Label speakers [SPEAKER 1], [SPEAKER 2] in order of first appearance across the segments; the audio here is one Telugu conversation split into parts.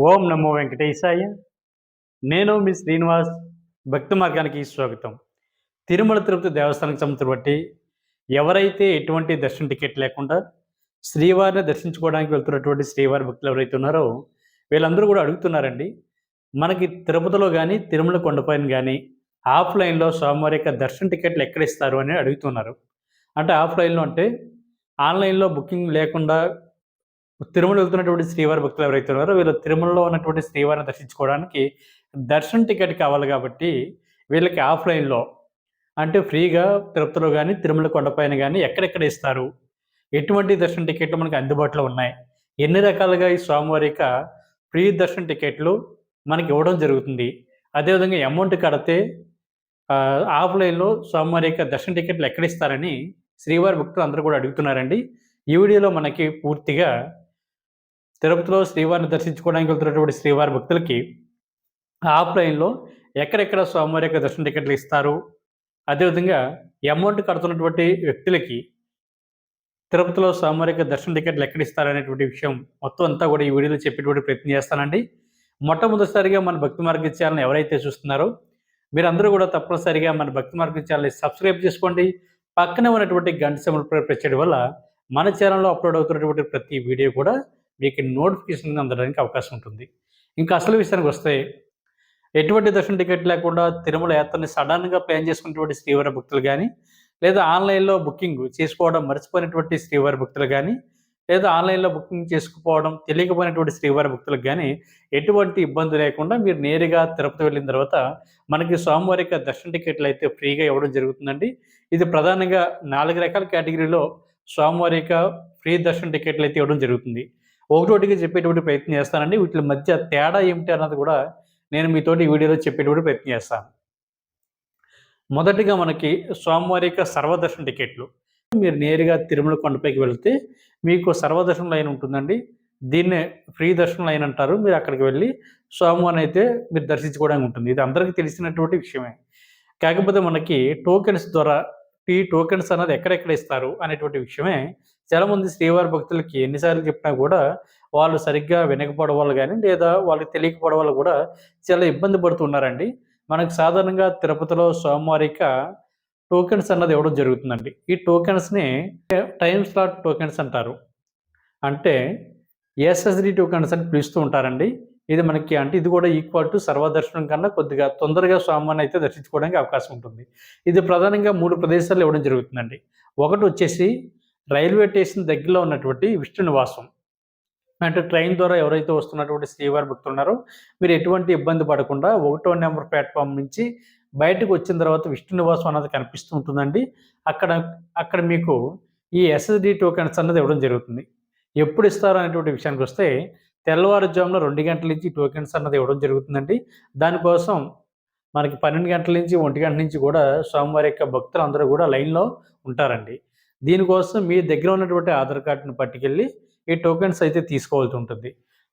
[SPEAKER 1] ఓం నమో వెంకటేశాయ. నేను మీ శ్రీనివాస్. భక్తి మార్గానికి స్వాగతం. తిరుమల తిరుపతి దేవస్థానానికి సంబంధించి బట్టి ఎవరైతే ఎటువంటి దర్శన టికెట్ లేకుండా శ్రీవారిని దర్శించుకోవడానికి వెళ్తున్నటువంటి శ్రీవారి భక్తులు ఎవరైతే ఉన్నారో వీళ్ళందరూ కూడా అడుగుతున్నారండి. మనకి తిరుపతిలో కానీ తిరుమల కొండపైన కానీ ఆఫ్లైన్లో స్వామివారి యొక్క దర్శన టికెట్లు ఎక్కడ ఇస్తారు అని అడుగుతున్నారు. అంటే ఆఫ్లైన్లో అంటే ఆన్లైన్లో బుకింగ్ లేకుండా తిరుమల వెళ్తున్నటువంటి శ్రీవారి భక్తులు ఎవరైతే ఉన్నారో వీళ్ళు తిరుమలలో ఉన్నటువంటి శ్రీవారిని దర్శించుకోవడానికి దర్శన టికెట్ కావాలి కాబట్టి వీళ్ళకి ఆఫ్లైన్లో అంటే ఫ్రీగా తిరుపతిలో కానీ తిరుమల కొండపైన కానీ ఎక్కడెక్కడ ఇస్తారు? ఎటువంటి దర్శన టికెట్లు మనకి అందుబాటులో ఉన్నాయి? ఎన్ని రకాలుగా ఈ స్వామివారి యొక్క ఫ్రీ దర్శన టికెట్లు మనకి ఇవ్వడం జరుగుతుంది? అదేవిధంగా అమౌంట్ కడితే ఆఫ్లైన్లో స్వామివారి యొక్క దర్శన టికెట్లు ఎక్కడ ఇస్తారని శ్రీవారి భక్తులు అందరూ కూడా అడుగుతున్నారండి. ఈ వీడియోలో మనకి పూర్తిగా తిరుపతిలో శ్రీవారిని దర్శించుకోవడానికి వెళ్తున్నటువంటి శ్రీవారి భక్తులకి ఆఫ్లైన్లో ఎక్కడెక్కడ స్వామివారి యొక్క దర్శన టికెట్లు ఇస్తారు? అదేవిధంగా అమౌంట్ కడుతున్నటువంటి వ్యక్తులకి తిరుపతిలో స్వామివారి యొక్క దర్శన టికెట్లు ఎక్కడ ఇస్తారు అనేటువంటి విషయం మొత్తం అంతా కూడా ఈ వీడియోలో చెప్పేటువంటి ప్రయత్నం చేస్తానండి. మొట్టమొదటిసారిగా మన భక్తి మార్గ ఛానల్ ఎవరైతే చూస్తున్నారో మీరందరూ కూడా తప్పనిసరిగా మన భక్తి మార్గ ఛానల్ని సబ్స్క్రైబ్ చేసుకోండి. పక్కనే ఉన్నటువంటి గంట సింబల్ ప్రెస్ చేయడం వల్ల మన ఛానల్లో అప్లోడ్ అవుతున్నటువంటి ప్రతి వీడియో కూడా మీకు నోటిఫికేషన్ అందడానికి అవకాశం ఉంటుంది. ఇంకా అసలు విషయానికి వస్తే ఎటువంటి దర్శన టికెట్ లేకుండా తిరుమల యాత్రని సడన్గా ప్లాన్ చేసుకున్నటువంటి శ్రీవారి భక్తులు కానీ లేదా ఆన్లైన్లో బుకింగ్ చేసుకోవడం మర్చిపోయినటువంటి శ్రీవారి భక్తులు కానీ లేదా ఆన్లైన్లో బుకింగ్ చేసుకుపోవడం తెలియకపోయినటువంటి శ్రీవారి భక్తులకు కానీ ఎటువంటి ఇబ్బంది లేకుండా మీరు నేరుగా తిరుపతి వెళ్ళిన తర్వాత మనకి స్వామివారి యొక్క దర్శన టికెట్లు అయితే ఫ్రీగా ఇవ్వడం జరుగుతుందండి. ఇది ప్రధానంగా నాలుగు రకాల కేటగిరీలో స్వామివారి యొక్క ఫ్రీ దర్శన టికెట్లు అయితే ఇవ్వడం జరుగుతుంది. ఒకటోటిగా చెప్పేటువంటి ప్రయత్నం చేస్తానండి. వీటి మధ్య తేడా ఏమిటి అన్నది కూడా నేను మీతోటి వీడియోలో చెప్పేటువంటి ప్రయత్నం చేస్తాను. మొదటిగా మనకి స్వామివారి యొక్క సర్వదర్శన టికెట్లు. మీరు నేరుగా తిరుమల కొండపైకి వెళ్తే మీకు సర్వదర్శన లైన్ ఉంటుందండి. దీన్నే ఫ్రీ దర్శనం లైన్ అంటారు. మీరు అక్కడికి వెళ్ళి స్వామివారిని అయితే మీరు దర్శించుకోవడానికి ఉంటుంది. ఇది అందరికీ తెలిసినటువంటి విషయమే. కాకపోతే మనకి టోకెన్స్ ద్వారా ఈ టోకెన్స్ అన్నది ఎక్కడెక్కడ ఇస్తారు అనేటువంటి విషయమే చాలామంది శ్రీవారి భక్తులకి ఎన్నిసార్లు చెప్పినా కూడా వాళ్ళు సరిగ్గా వినకపోవడం వల్ల కానీ లేదా వాళ్ళకి తెలియకపోవడం వల్ల కూడా చాలా ఇబ్బంది పడుతున్నారండి. మనకు సాధారణంగా తిరుపతిలో సోమవారిక టోకెన్స్ అన్నది ఇవ్వడం జరుగుతుందండి. ఈ టోకెన్స్ని టైం స్లాట్ టోకెన్స్ అంటారు. అంటే ఎస్ఎస్డి టోకెన్స్ అని పిలుస్తూ ఉంటారండి. ఇది మనకి అంటే ఇది కూడా ఈక్వల్ టు సర్వదర్శనం కన్నా కొద్దిగా తొందరగా స్వామిని అయితే దర్శించుకోవడానికి అవకాశం ఉంటుంది. ఇది ప్రధానంగా మూడు ప్రదేశాల్లో ఇవ్వడం జరుగుతుందండి. ఒకటి వచ్చేసి రైల్వే స్టేషన్ దగ్గరలో ఉన్నటువంటి విష్ణు నివాసం. అంటే ట్రైన్ ద్వారా ఎవరైతే వస్తున్నటువంటి శ్రీవారి భక్తులు ఉన్నారో మీరు ఎటువంటి ఇబ్బంది పడకుండా ఒకటో నెంబర్ ప్లాట్ఫామ్ నుంచి బయటకు వచ్చిన తర్వాత విష్ణు నివాసం అన్నది కనిపిస్తూ ఉంటుందండి. అక్కడ అక్కడ మీకు ఈ ఎస్ఎస్డి టోకెన్స్ అన్నది ఇవ్వడం జరుగుతుంది. ఎప్పుడు ఇస్తారు అనేటువంటి విషయానికి వస్తే తెల్లవారుజామున రెండు గంటల నుంచి టోకెన్స్ అన్నది ఇవ్వడం జరుగుతుందండి. దానికోసం మనకి పన్నెండు గంటల నుంచి ఒంటి గంటల నుంచి కూడా స్వామివారి యొక్క భక్తులు అందరూ కూడా లైన్లో ఉంటారండి. దీనికోసం మీ దగ్గర ఉన్నటువంటి ఆధార్ కార్డుని పట్టుకెళ్ళి ఈ టోకెన్స్ అయితే తీసుకోవాల్సి ఉంటుంది.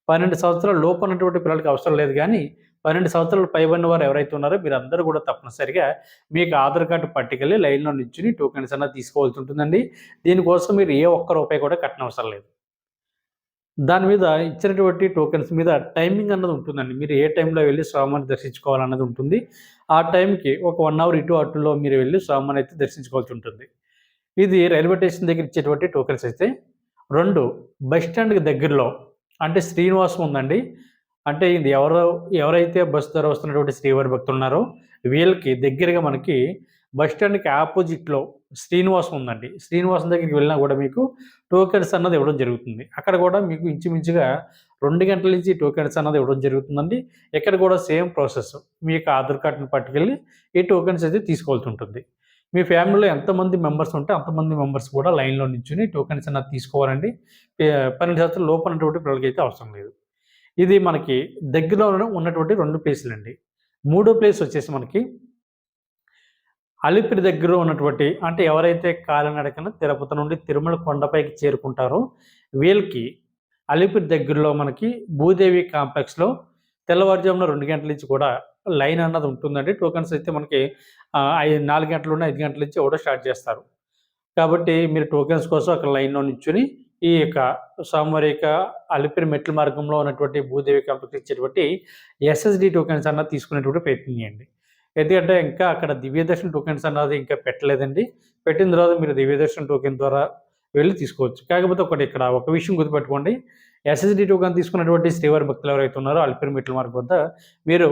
[SPEAKER 1] పన్నెండు సంవత్సరాల లోపు ఉన్నటువంటి పిల్లలకి అవసరం లేదు కానీ పన్నెండు సంవత్సరాలు పైబడిన వారు ఎవరైతే ఉన్నారో మీరందరూ కూడా తప్పనిసరిగా మీకు ఆధార్ కార్డు పట్టుకెళ్ళి లైన్లో నుంచి టోకెన్స్ అన్నది తీసుకోవాల్సి ఉంటుందండి. దీనికోసం మీరు ఏ ఒక్క రూపాయి కూడా కట్టనవసరం లేదు. దాని మీద ఇచ్చినటువంటి టోకెన్స్ మీద టైమింగ్ అన్నది ఉంటుందండి. మీరు ఏ టైంలో వెళ్ళి స్వామిని దర్శించుకోవాలన్నది ఉంటుంది. ఆ టైంకి ఒక వన్ అవర్ ఇటు అటులో మీరు వెళ్ళి స్వామిని అయితే దర్శించుకోవాల్సి ఉంటుంది. ఇది రైల్వే స్టేషన్ దగ్గర ఇచ్చేటువంటి టోకెన్స్ అయితే. రెండు బస్ స్టాండ్కి దగ్గరలో అంటే శ్రీనివాసం ఉందండి. అంటే ఇది ఎవరో ఎవరైతే బస్సు ద్వారా వస్తున్నటువంటి శ్రీవారి భక్తులు ఉన్నారో వీళ్ళకి దగ్గరగా మనకి బస్ స్టాండ్కి ఆపోజిట్లో శ్రీనివాసం ఉందండి. శ్రీనివాసం దగ్గరికి వెళ్ళినా కూడా మీకు టోకెన్స్ అన్నది ఇవ్వడం జరుగుతుంది. అక్కడ కూడా మీకు ఇంచుమించుగా రెండు గంటల నుంచి టోకెన్స్ అన్నది ఇవ్వడం జరుగుతుందండి. ఇక్కడ కూడా సేమ్ ప్రాసెస్. మీ యొక్క ఆధార్ కార్డుని పట్టుకెళ్ళి ఈ టోకెన్స్ అయితే తీసుకోవాల్సి ఉంటుంది. మీ ఫ్యామిలీలో ఎంతమంది మెంబర్స్ ఉంటే అంతమంది మెంబర్స్ కూడా లైన్లో నించుని టోకెన్స్ అన్నది తీసుకోవాలండి. పన్నెండు శాతం లోపు ఉన్నటువంటి పిల్లలకి అయితే అవసరం లేదు. ఇది మనకి దగ్గరలో ఉన్నటువంటి రెండు ప్లేసులు అండి మూడో ప్లేస్ వచ్చేసి మనకి అలిపిరి దగ్గర ఉన్నటువంటి అంటే ఎవరైతే కాలినడకన తిరుపతి నుండి తిరుమల కొండపైకి చేరుకుంటారో వీళ్ళకి అలిపిరి దగ్గరలో మనకి భూదేవి కాంప్లెక్స్లో తెల్లవారుజామున రెండు గంటల నుంచి కూడా లైన్ అన్నది ఉంటుందండి. టోకన్స్ అయితే మనకి ఐదు నాలుగు గంటల నుండి ఐదు గంటల నుంచి కూడా స్టార్ట్ చేస్తారు. కాబట్టి మీరు టోకెన్స్ కోసం అక్కడ లైన్లో నించుని ఈ యొక్క సోమవారి యొక్క అలిపిరి మెట్ల మార్గంలో ఉన్నటువంటి భూదేవి కంపెనీకి ఇచ్చేటువంటి ఎస్ఎస్డి టోకెన్స్ అన్నది తీసుకునేటువంటి ప్రయత్నం చేయండి. ఎందుకంటే ఇంకా అక్కడ దివ్యదర్శన టోకెన్స్ అన్నది ఇంకా పెట్టలేదండి. పెట్టిన తర్వాత మీరు దివ్యదర్శన్ టోకెన్ ద్వారా వెళ్ళి తీసుకోవచ్చు. కాకపోతే ఒకటి ఇక్కడ ఒక విషయం గుర్తుపెట్టుకోండి. ఎస్ఎస్డి టోకెన్ తీసుకున్నటువంటి శ్రీవారి భక్తులు ఎవరైతే ఉన్నారో అలిపిరి మెట్ల మార్గం వద్ద మీరు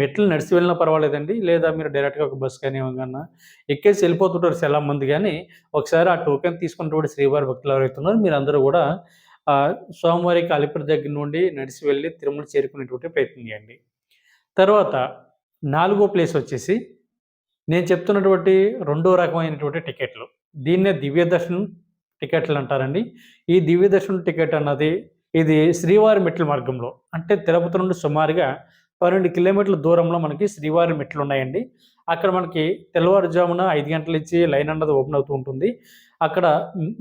[SPEAKER 1] మెట్లు నడిచి వెళ్ళినా పర్వాలేదండి. లేదా మీరు డైరెక్ట్గా ఒక బస్ కానీ ఏమన్నా ఎక్కేసి వెళ్ళిపోతుంటారు చాలా మంది కానీ ఒకసారి ఆ టోకెన్ తీసుకున్నటువంటి శ్రీవారి భక్తులు ఎవరైతున్నారు మీరు అందరూ కూడా సోమవారి స్వామివారికి దగ్గర నుండి నడిచి వెళ్ళి తిరుమల చేరుకునేటువంటి ప్రయత్నం చేయండి. తర్వాత నాలుగో ప్లేస్ వచ్చేసి నేను చెప్తున్నటువంటి రెండో రకమైనటువంటి టికెట్లు. దీన్నే దివ్య దర్శనం టికెట్లు అంటారండి. ఈ దివ్య దర్శనం టికెట్ అన్నది ఇది శ్రీవారి మెట్ల మార్గంలో అంటే తిరుపతి నుండి సుమారుగా పన్నెండు కిలోమీటర్ల దూరంలో మనకి శ్రీవారి మెట్లు ఉన్నాయండి. అక్కడ మనకి తెల్లవారుజామున ఐదు గంటల ఇచ్చి లైన్ అన్నది ఓపెన్ అవుతూ ఉంటుంది. అక్కడ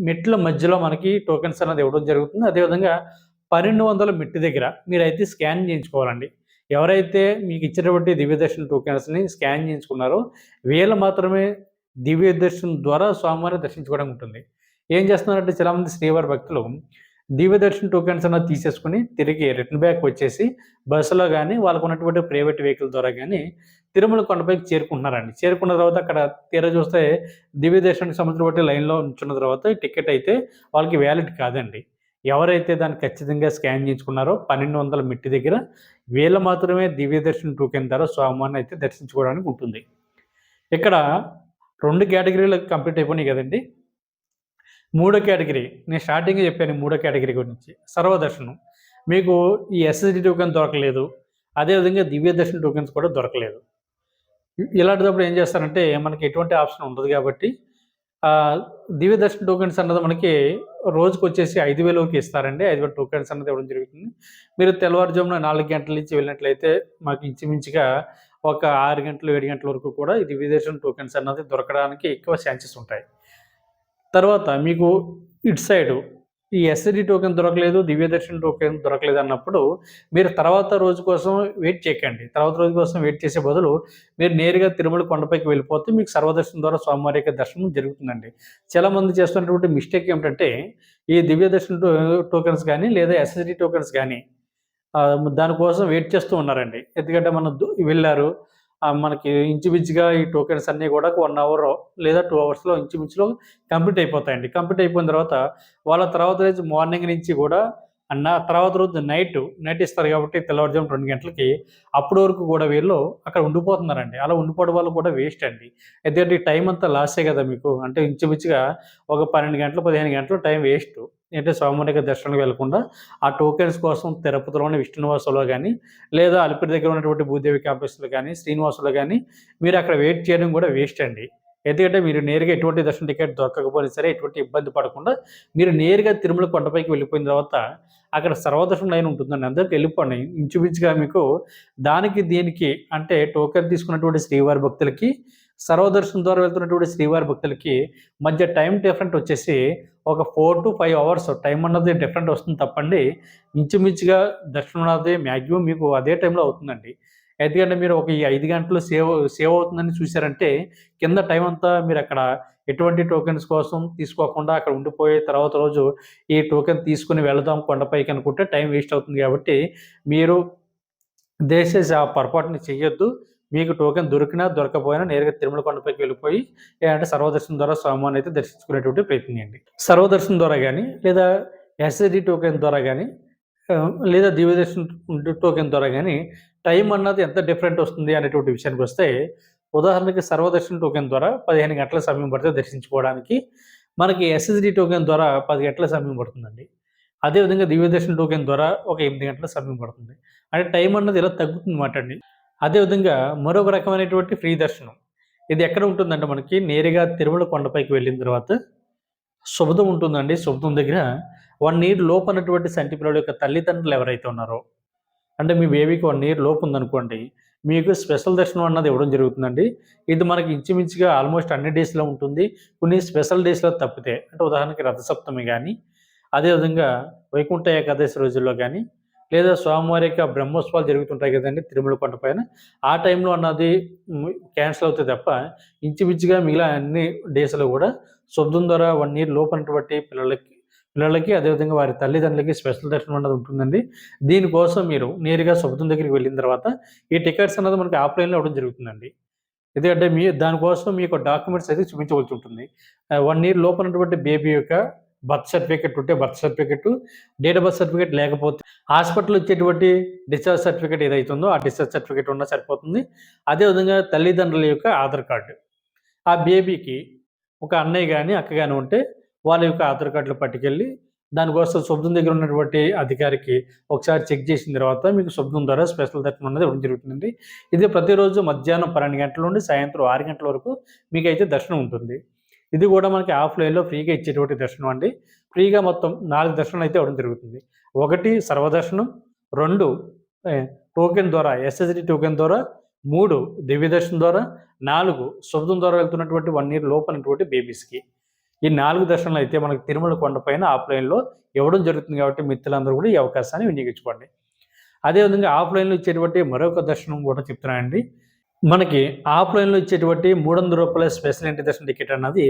[SPEAKER 1] మెట్ల మధ్యలో మనకి టోకెన్స్ అన్నది ఇవ్వడం జరుగుతుంది. అదేవిధంగా పన్నెండు వందల మెట్టు దగ్గర మీరైతే స్కాన్ చేయించుకోవాలండి. ఎవరైతే మీకు ఇచ్చినటువంటి దివ్య దర్శన టోకెన్స్ని స్కాన్ చేయించుకున్నారో వీళ్ళు మాత్రమే దివ్య దర్శనం ద్వారా స్వామివారిని దర్శించుకోవడం ఉంటుంది. ఏం చేస్తున్నారంటే చాలామంది శ్రీవారి భక్తులు దివ్యదర్శన్ టోకెన్స్ అన్నది తీసేసుకుని తిరిగి రిటర్న్ బ్యాక్ వచ్చేసి బస్సులో కానీ వాళ్ళకు ఉన్నటువంటి ప్రైవేట్ వెహికల్ ద్వారా కానీ తిరుమల కొండపైకి చేరుకుంటున్నారండి. చేరుకున్న తర్వాత అక్కడ తీరా చూస్తే దివ్యదర్శనానికి సంబంధించిన లైన్లో ఉంచున్న తర్వాత టికెట్ అయితే వాళ్ళకి వ్యాలిడ్ కాదండి. ఎవరైతే దాన్ని ఖచ్చితంగా స్కాన్ చేయించుకున్నారో పన్నెండు వందల మిట్టి దగ్గర వీళ్ళు మాత్రమే దివ్యదర్శన్ టోకెన్ ద్వారా స్వామివారిని అయితే దర్శించుకోవడానికి ఉంటుంది. ఇక్కడ రెండు కేటగిరీలు కంప్లీట్ అయిపోయినాయి కదండి. మూడో కేటగిరీ నేను స్టార్టింగ్ చెప్పాను ఈ మూడో కేటగిరీ గురించి సర్వదర్శనం. మీకు ఈ ఎస్ఎస్డి టోకెన్ దొరకలేదు అదేవిధంగా దివ్య దర్శన టోకెన్స్ కూడా దొరకలేదు. ఇలాంటిదప్పుడు ఏం చేస్తారంటే మనకి ఎటువంటి ఆప్షన్ ఉండదు కాబట్టి ఆ, దివ్య దర్శన టోకెన్స్ అన్నది మనకి రోజుకి వచ్చేసి ఐదు వేల వరకు ఇస్తారండి. ఐదు వేల టోకెన్స్ అన్నది ఇవ్వడం జరుగుతుంది. మీరు తెల్లవారుజామున నాలుగు గంటల నుంచి వెళ్ళినట్లయితే మాకు ఇంచుమించుగా ఒక ఆరు గంటలు ఏడు గంటల వరకు కూడా ఈ దివ్య దర్శన టోకెన్స్ అన్నది దొరకడానికి ఎక్కువ ఛాన్సెస్ ఉంటాయి. తర్వాత మీకు ఇటు సైడ్ ఈ ఎస్ఎడి టోకెన్ దొరకలేదు దివ్యదర్శన్ టోకెన్ దొరకలేదు అన్నప్పుడు మీరు తర్వాత రోజు కోసం వెయిట్ చేయకండి. తర్వాత రోజు కోసం వెయిట్ చేసే బదులు మీరు నేరుగా తిరుమల కొండపైకి వెళ్ళిపోతే మీకు సర్వదర్శనం ద్వారా స్వామివారి యొక్క దర్శనం జరుగుతుందండి. చాలా మంది చేస్తున్నటువంటి మిస్టేక్ ఏమిటంటే ఈ దివ్యదర్శన టో- టోకెన్స్ కానీ లేదా ఎస్ఎస్డి టోకెన్స్ కానీ దానికోసం వెయిట్ చేస్తూ ఉన్నారండి. ఎందుకంటే మనం దు- వెళ్ళారు మనకి ఇంచుమించుగా ఈ టోకెన్స్ అన్నీ కూడా వన్ అవర్ లేదా టూ అవర్స్లో ఇంచుమించులో కంప్లీట్ అయిపోతాయండి. కంప్లీట్ అయిపోయిన తర్వాత వాళ్ళ తర్వాత రోజు మార్నింగ్ నుంచి కూడా అన్న తర్వాత రోజు నైట్ నైట్ ఇస్తారు కాబట్టి తెల్లవారుజాము రెండు గంటలకి అప్పటి వరకు కూడా వీళ్ళు అక్కడ ఉండిపోతున్నారండి. అలా ఉండిపోవడం వల్ల కూడా వేస్ట్ అండి. ఎందుకంటే టైం అంతా లాసే కదా మీకు. అంటే ఇంచుమించుగా ఒక పన్నెండు గంటలు పదిహేను గంటలు టైం వేస్ట్ అంటే స్వామివారికి దర్శనానికి వెళ్ళకుండా ఆ టోకెన్స్ కోసం తిరుపతిలోని విష్ణునివాసంలో కానీ లేదా అలిపిరి దగ్గర ఉన్నటువంటి భూదేవి క్యాంపస్లో కానీ శ్రీనివాసంలో కానీ మీరు అక్కడ వెయిట్ చేయడం కూడా వేస్ట్ అండి. ఎందుకంటే మీరు నేరుగా ఎటువంటి దర్శన టికెట్ దొరకకపోయినా సరే ఎటువంటి ఇబ్బంది పడకుండా మీరు నేరుగా తిరుమల కొండపైకి వెళ్ళిపోయిన తర్వాత అక్కడ సర్వదర్శనం లైన్ ఉంటుందండి. అందరికి వెళ్ళిపోండి. ఇంచుమించుగా మీకు దానికి దీనికి అంటే టోకెన్ తీసుకున్నటువంటి శ్రీవారి భక్తులకి సర్వదర్శనం ద్వారా వెళ్తున్నటువంటి శ్రీవారి భక్తులకి మధ్య టైం డిఫరెంట్ వచ్చేసి ఒక four to five hours time అన్నది డిఫరెంట్ వస్తుంది తప్పండి. ఇంచుమించుగా దర్శనం అన్నది మ్యాక్సిమం మీకు అదే టైంలో అవుతుందండి. ఎందుకంటే మీరు ఒక ఈ ఐదు గంటలు సేవ్ సేవ్ అవుతుందని చూసారంటే కింద టైం అంతా మీరు అక్కడ ఎటువంటి టోకెన్స్ కోసం తీసుకోకుండా అక్కడ ఉండిపోయే తర్వాత రోజు ఈ టోకెన్ తీసుకుని వెళదాం కొండపైకి అనుకుంటే టైం వేస్ట్ అవుతుంది కాబట్టి మీరు దయచేసి ఆ పొరపాటుని చేయొద్దు. మీకు టోకెన్ దొరికినా దొరకపోయినా నేరుగా తిరుమల కొండపైకి వెళ్ళిపోయి లేదంటే సర్వదర్శనం ద్వారా స్వామివారిని అయితే దర్శించుకునేటువంటి ప్రయత్నం చేయండి. సర్వదర్శనం ద్వారా కానీ లేదా ఎస్ఎస్డి టోకెన్ ద్వారా కానీ లేదా దివ్యదర్శన టోకెన్ ద్వారా కానీ టైం అన్నది ఎంత డిఫరెంట్ వస్తుంది అనేటువంటి విషయానికి వస్తే ఉదాహరణకి సర్వదర్శన టోకెన్ ద్వారా పదిహేను గంటల సమయం పడితే దర్శించుకోవడానికి మనకి ఎస్ఎస్డి టోకెన్ ద్వారా పది గంటల సమయం పడుతుందండి. అదేవిధంగా దివ్యదర్శన టోకెన్ ద్వారా ఒక ఎనిమిది గంటల సమయం పడుతుంది. అంటే టైం అన్నది ఇలా తగ్గుతుంది మాట అండి. అదేవిధంగా మరొక రకమైనటువంటి ఫ్రీ దర్శనం. ఇది ఎక్కడ ఉంటుందంటే మనకి నేరుగా తిరుమల కొండపైకి వెళ్ళిన తర్వాత శుభదం ఉంటుందండి. శుభదం దగ్గర వన్ ఇయర్ లోపు అన్నటువంటి సంటి పిల్లల యొక్క తల్లిదండ్రులు ఎవరైతే ఉన్నారో అంటే మీ బేబీకి వన్ ఇయర్ లోపు ఉందనుకోండి మీకు స్పెషల్ దర్శనం అన్నది ఇవ్వడం జరుగుతుందండి. ఇది మనకి ఇంచుమించుగా ఆల్మోస్ట్ అన్ని డేస్లో ఉంటుంది. కొన్ని స్పెషల్ డేస్లో తప్పితే అంటే ఉదాహరణకి రథసప్తమి కానీ అదేవిధంగా వైకుంఠ ఏకాదశి రోజుల్లో కానీ లేదా స్వామివారి యొక్క బ్రహ్మోత్సవాలు జరుగుతుంటాయి కదండి తిరుమల కొండ పైన ఆ టైంలో అన్నది క్యాన్సిల్ అవుతుంది తప్ప ఇంచుమించుగా మిగిలిన అన్ని డేస్లో కూడా శుద్ధం ద్వారా వన్ ఇయర్ లోపనటువంటి పిల్లలకి పిల్లలకి అదేవిధంగా వారి తల్లిదండ్రులకి స్పెషల్ దర్శనం అన్నది ఉంటుందండి. దీనికోసం మీరు నేరుగా సముద్రం దగ్గరికి వెళ్ళిన తర్వాత ఈ టికెట్స్ అన్నది మనకి ఆఫ్లైన్లో అవ్వడం జరుగుతుందండి. ఎందుకంటే మీ దానికోసం మీ యొక్క డాక్యుమెంట్స్ అయితే చూపించవలసి ఉంటుంది. వన్ ఇయర్ లోపల ఉన్నటువంటి బేబీ యొక్క బర్త్ సర్టిఫికెట్ ఉంటే birth certificate date of birth certificate లేకపోతే హాస్పిటల్ వచ్చేటువంటి డిశ్చార్జ్ సర్టిఫికెట్ ఏదైతుందో ఆ డిశ్చార్జ్ సర్టిఫికెట్ ఉన్నా సరిపోతుంది. అదేవిధంగా తల్లిదండ్రుల యొక్క ఆధార్ కార్డు. ఆ బేబీకి ఒక అన్నయ్య కానీ అక్క కానీ ఉంటే వాళ్ళ యొక్క ఆధార్ కార్డులు పట్టుకెళ్ళి దానికోసం శుభ్రం దగ్గర ఉన్నటువంటి అధికారికి ఒకసారి చెక్ చేసిన తర్వాత మీకు శుభ్రం ద్వారా స్పెషల్ దర్శనం అనేది ఇవ్వడం జరుగుతుంది ఇది ప్రతిరోజు మధ్యాహ్నం పన్నెండు గంటల నుండి సాయంత్రం ఆరు గంటల వరకు మీకైతే దర్శనం ఉంటుంది. ఇది కూడా మనకి ఆఫ్లైన్లో ఫ్రీగా ఇచ్చేటువంటి దర్శనం అండి. ఫ్రీగా మొత్తం నాలుగు దర్శనాలు అయితే ఇవ్వడం జరుగుతుంది. ఒకటి సర్వదర్శనం రెండు టోకెన్ ద్వారా ఎస్ఎస్డి టోకెన్ ద్వారా మూడు దివ్య దర్శనం ద్వారా నాలుగు శుభ్రం ద్వారా వెళ్తున్నటువంటి వన్ ఇయర్ లోపలటువంటి బేబీస్కి ఈ నాలుగు దర్శనాలు అయితే మనకి తిరుమల కొండపైన ఆఫ్లైన్లో ఇవ్వడం జరుగుతుంది కాబట్టి మిత్రులందరూ కూడా ఈ అవకాశాన్ని వినియోగించుకోండి. అదేవిధంగా ఆఫ్లైన్లో ఇచ్చేటువంటి మరొక దర్శనం కూడా చెప్తున్నానండి. మనకి ఆఫ్లైన్లో ఇచ్చేటువంటి మూడు వందల రూపాయల స్పెషల్ ఎంట్రీ దర్శన టికెట్ అన్నది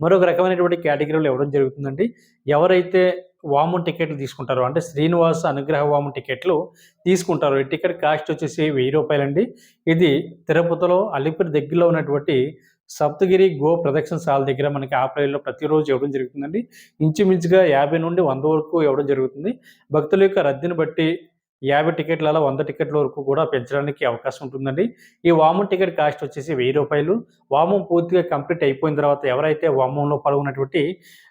[SPEAKER 1] మరొక రకమైనటువంటి కేటగిరీలో ఇవ్వడం జరుగుతుందండి. ఎవరైతే వాము టికెట్లు తీసుకుంటారో అంటే శ్రీనివాస అనుగ్రహ వాము టికెట్లు తీసుకుంటారో ఈ టికెట్ కాస్ట్ వచ్చేసి వెయ్యి రూపాయలండి. ఇది తిరుపతిలో అలిపిరి దగ్గరలో ఉన్నటువంటి సప్తగిరి గో ప్రదక్షిణ శాల దగ్గర మనకి ఆఫ్లైన్లో ప్రతిరోజు ఇవ్వడం జరుగుతుందండి. ఇంచుమించుగా యాభై నుండి వంద వరకు ఇవ్వడం జరుగుతుంది. భక్తుల యొక్క రద్దీని బట్టి యాభై టికెట్ల వంద టికెట్ల వరకు కూడా పెంచడానికి అవకాశం ఉంటుందండి. ఈ వామన్ టికెట్ కాస్ట్ వచ్చేసి వెయ్యి రూపాయలు. వామం పూర్తిగా కంప్లీట్ అయిపోయిన తర్వాత ఎవరైతే వామంలో పాల్గొన్నటువంటి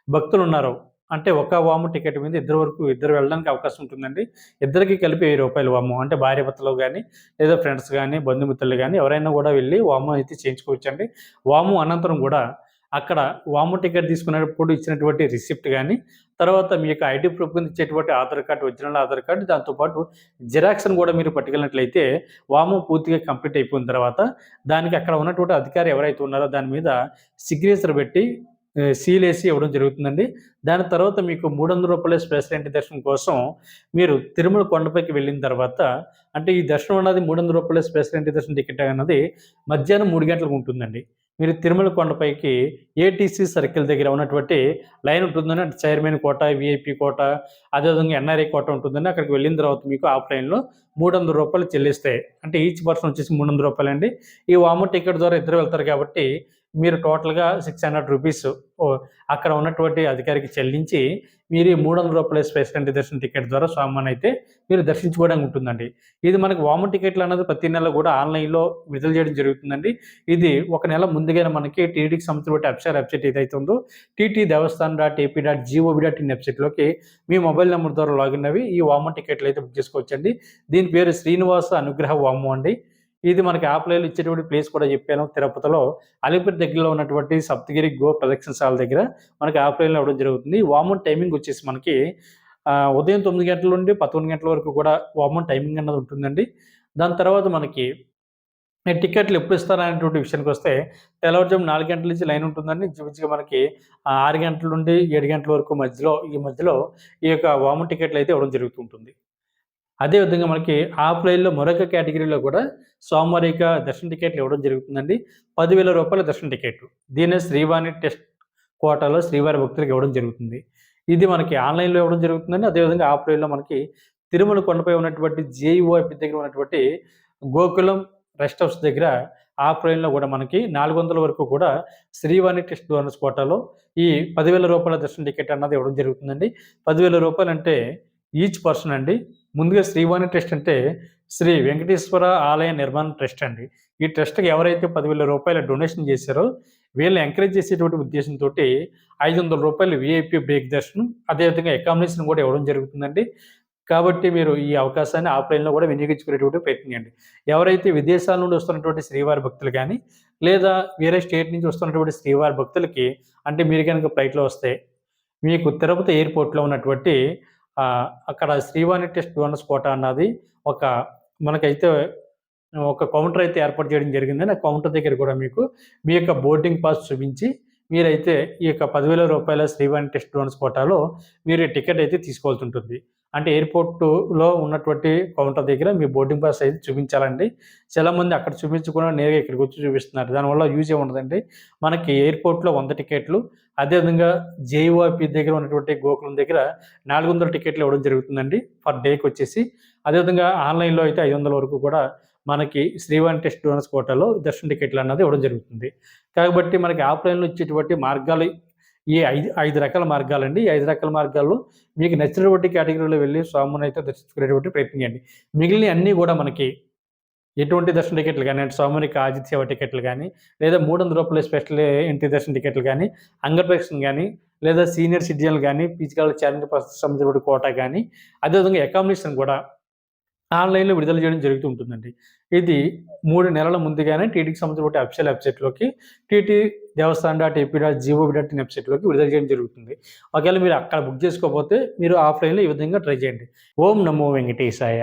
[SPEAKER 1] భక్తులు ఉన్నారో అంటే ఒక వాము టికెట్ మీద ఇద్దరు వరకు ఇద్దరు వెళ్ళడానికి అవకాశం ఉంటుందండి. ఇద్దరికి కలిపి వెయ్యి రూపాయలు వాము అంటే భార్య భర్తలు కానీ లేదా ఫ్రెండ్స్ కానీ బంధుమిత్రులు కానీ ఎవరైనా కూడా వెళ్ళి వాము అయితే చేయించుకోవచ్చండి. వాము అనంతరం కూడా అక్కడ వాము టికెట్ తీసుకునేటప్పుడు ఇచ్చినటువంటి రిసిప్ట్ కానీ తర్వాత మీ యొక్క ఐడి ప్రూఫ్ కింద ఇచ్చేటువంటి Aadhaar card original Aadhaar card దాంతోపాటు జిరాక్స్ని కూడా మీరు పట్టుకెళ్ళినట్లయితే వాము పూర్తిగా కంప్లీట్ అయిపోయిన తర్వాత దానికి అక్కడ ఉన్నటువంటి అధికారి ఎవరైతే ఉన్నారో దాని మీద సిగ్నేచర్ పెట్టి సీల్ వేసి ఇవ్వడం జరుగుతుందండి. దాని తర్వాత మీకు మూడు వందల రూపాయల స్పెషల్ ఎంట్రీ దర్శనం కోసం మీరు తిరుమల కొండపైకి వెళ్ళిన తర్వాత అంటే ఈ దర్శనం అన్నది మూడు వందల రూపాయల స్పెషల్ ఎంట్రీ దర్శనం టికెట్ అన్నది మధ్యాహ్నం మూడు గంటలకు ఉంటుందండి. మీరు తిరుమల కొండపైకి ఏటీసీ సర్కిల్ దగ్గర ఉన్నటువంటి లైన్ ఉంటుందని అంటే చైర్మన్ కోట విఐపి కోట అదేవిధంగా ఎన్ఆర్ఐ కోట ఉంటుందని అక్కడికి వెళ్ళిన తర్వాత మీకు ఆఫ్లైన్లో మూడు వందల రూపాయలు చెల్లిస్తాయి. అంటే ఈచ్ పర్సన్ వచ్చేసి మూడు వందల రూపాయలు అండి ఈ వాము టికెట్ ద్వారా ఇద్దరు వెళ్తారు కాబట్టి మీరు టోటల్గా సిక్స్ హండ్రెడ్ రూపీస్ అక్కడ ఉన్నటువంటి అధికారికి చెల్లించి మీరు ఈ మూడు వందల రూపాయల స్పెషల్ ఎంట్రీ దర్శన టికెట్ ద్వారా స్వామిని అయితే మీరు దర్శించుకోవడానికి ఉంటుందండి. ఇది మనకి వామ టికెట్లు అన్నది ప్రతి నెల కూడా ఆన్లైన్లో విడుదల చేయడం జరుగుతుందండి. ఇది ఒక నెల ముందుగానే మనకి టీడీకి సంబంధించిన వెబ్సైట్ వెబ్సైట్ ఏదైతే ఉందో TT Devasthan dot AP dot GOV dot in వెబ్సైట్లోకి మీ మొబైల్ నెంబర్ ద్వారా లాగిన్ అవి ఈ వామ టికెట్లు అయితే బుక్ చేసుకోవచ్చండి. దీని పేరు శ్రీనివాస అనుగ్రహ వాము అండి. ఇది మనకి ఆఫ్లైన్లో ఇచ్చేటువంటి ప్లేస్ కూడా చెప్పాను తిరుపతిలో. అలిపిరి దగ్గరలో ఉన్నటువంటి సప్తగిరి గో ప్రదక్షిణశాల దగ్గర మనకి ఆఫ్లైన్లో ఇవ్వడం జరుగుతుంది. వామన్ టైమింగ్ వచ్చేసి మనకి ఉదయం తొమ్మిది గంటల నుండి పదకొండు గంటల వరకు కూడా వామన్ టైమింగ్ అన్నది ఉంటుందండి. దాని తర్వాత మనకి టికెట్లు ఎప్పుడు ఇస్తారనేటువంటి విషయానికి వస్తే తెల్లవారుజాము నాలుగు గంటల నుంచి లైన్ ఉంటుందండి. ఇంచుమించుగా మనకి ఆరు గంటల నుండి ఏడు గంటల వరకు మధ్యలో ఈ మధ్యలో ఈ యొక్క వామన్ టికెట్లు అయితే ఇవ్వడం జరుగుతుంటుంది. అదేవిధంగా మనకి ఆఫ్లైన్లో మరొక కేటగిరీలో కూడా సోమవారిక దర్శన టికెట్లు ఇవ్వడం జరుగుతుందండి. పదివేల రూపాయల దర్శన టికెట్ దీన్ని శ్రీవాణి టెస్ట్ కోటాలో శ్రీవారి భక్తులకు ఇవ్వడం జరుగుతుంది. ఇది మనకి ఆన్లైన్లో ఇవ్వడం జరుగుతుందండి. అదేవిధంగా ఆఫ్లైన్లో మనకి తిరుమల కొండపై ఉన్నటువంటి జేఈఓపి దగ్గర ఉన్నటువంటి గోకులం రెస్ట్ హౌస్ దగ్గర ఆఫ్లైన్లో కూడా మనకి నాలుగు వందల వరకు కూడా శ్రీవాణి టెస్ట్ బోనస్ కోటాలో ఈ పదివేల రూపాయల దర్శన టికెట్ అన్నది ఇవ్వడం జరుగుతుందండి. పదివేల రూపాయలు అంటే ఈచ్ పర్సన్ అండి. ముందుగా శ్రీవాణి ట్రస్ట్ అంటే శ్రీ వెంకటేశ్వర ఆలయ నిర్మాణ ట్రస్ట్ అండి. ఈ ట్రస్ట్కి ఎవరైతే పదివేల రూపాయల డొనేషన్ చేశారో వీళ్ళని ఎంకరేజ్ చేసేటువంటి ఉద్దేశంతో ఐదు వందల రూపాయలు విఐపి బ్రేక్ దర్శనం అదేవిధంగా అకామిడేషన్ కూడా ఇవ్వడం జరుగుతుందండి. కాబట్టి మీరు ఈ అవకాశాన్ని ఆఫ్లైన్లో కూడా వినియోగించుకునేటువంటి ప్రయత్నించండి ఎవరైతే విదేశాల నుండి వస్తున్నటువంటి శ్రీవారి భక్తులు కానీ లేదా వేరే స్టేట్ నుంచి వస్తున్నటువంటి శ్రీవారి భక్తులకి అంటే మీరు కనుక ఫ్లైట్లో వస్తే మీకు తిరుపతి ఎయిర్పోర్ట్లో ఉన్నటువంటి అక్కడ శ్రీవాణి టెస్ట్ బోనస్ కోట అన్నది ఒక మనకైతే ఒక కౌంటర్ అయితే ఏర్పాటు చేయడం జరిగిందని ఆ కౌంటర్ దగ్గర కూడా మీకు మీ యొక్క బోర్డింగ్ పాస్ చూపించి మీరైతే ఈ యొక్క పదివేల రూపాయల శ్రీవాణి టెస్ట్ బోనస్ కోటాలో మీరు టికెట్ అయితే తీసుకోవాల్సి ఉంటుంది. అంటే ఎయిర్పోర్టులో ఉన్నటువంటి కౌంటర్ దగ్గర మీ బోర్డింగ్ పాస్ అయితే చూపించాలండి. చాలామంది అక్కడ చూపించకుండా నేరుగా ఇక్కడికి వచ్చి చూపిస్తున్నారు. దానివల్ల యూజ్ ఏముండదండి మనకి ఎయిర్పోర్ట్లో వంద టికెట్లు అదేవిధంగా జేఓపి దగ్గర ఉన్నటువంటి గోకులం దగ్గర నాలుగు వందల టికెట్లు ఇవ్వడం జరుగుతుందండి పర్ డేకి వచ్చేసి. అదేవిధంగా ఆన్లైన్లో అయితే ఐదు వందల వరకు కూడా మనకి శ్రీవాణి టెస్ట్ డోనర్స్ కోటాలో దర్శన టికెట్లు అన్నది ఇవ్వడం జరుగుతుంది. కాబట్టి మనకి ఆఫ్లైన్లో ఇచ్చేటువంటి మార్గాలు ఈ ఐదు ఐదు రకాల మార్గాలండి. ఈ ఐదు రకాల మార్గాల్లో మీకు నచ్చినటువంటి కేటగిరీలో వెళ్ళి స్వామిని అయితే దర్శించుకునేటువంటి ప్రయత్నం చేయండి. మిగిలిన అన్నీ కూడా మనకి ఎటువంటి దర్శన టికెట్లు కానీ అంటే స్వామికి ఆదిత్య సేవ టికెట్లు కానీ లేదా మూడు వందల రూపాయల స్పెషల్ ఎంట్రీ దర్శన టికెట్లు కానీ అంగప్రదక్షిణ కానీ లేదా సీనియర్ సిటిజన్లు కానీ ఫిజికల్ ఛాలెంజ్ సంబంధించిన కోట కానీ అదేవిధంగా అకామిడేషన్ కూడా ఆన్లైన్లో విడుదల చేయడం జరుగుతూ ఉంటుందండి ఇది మూడు నెలల ముందుగానే టీటీకి సంబంధించిన అఫిషియల్ వెబ్సైట్లోకి TT Devasthanam dot AP dot GOV dot in వెబ్సైట్లోకి విడుదల చేయడం జరుగుతుంది. ఒకవేళ మీరు అక్కడ బుక్ చేసుకోకపోతే మీరు ఆఫ్లైన్లో ఈ విధంగా ట్రై చేయండి. ఓం నమో వెంకటేశాయ.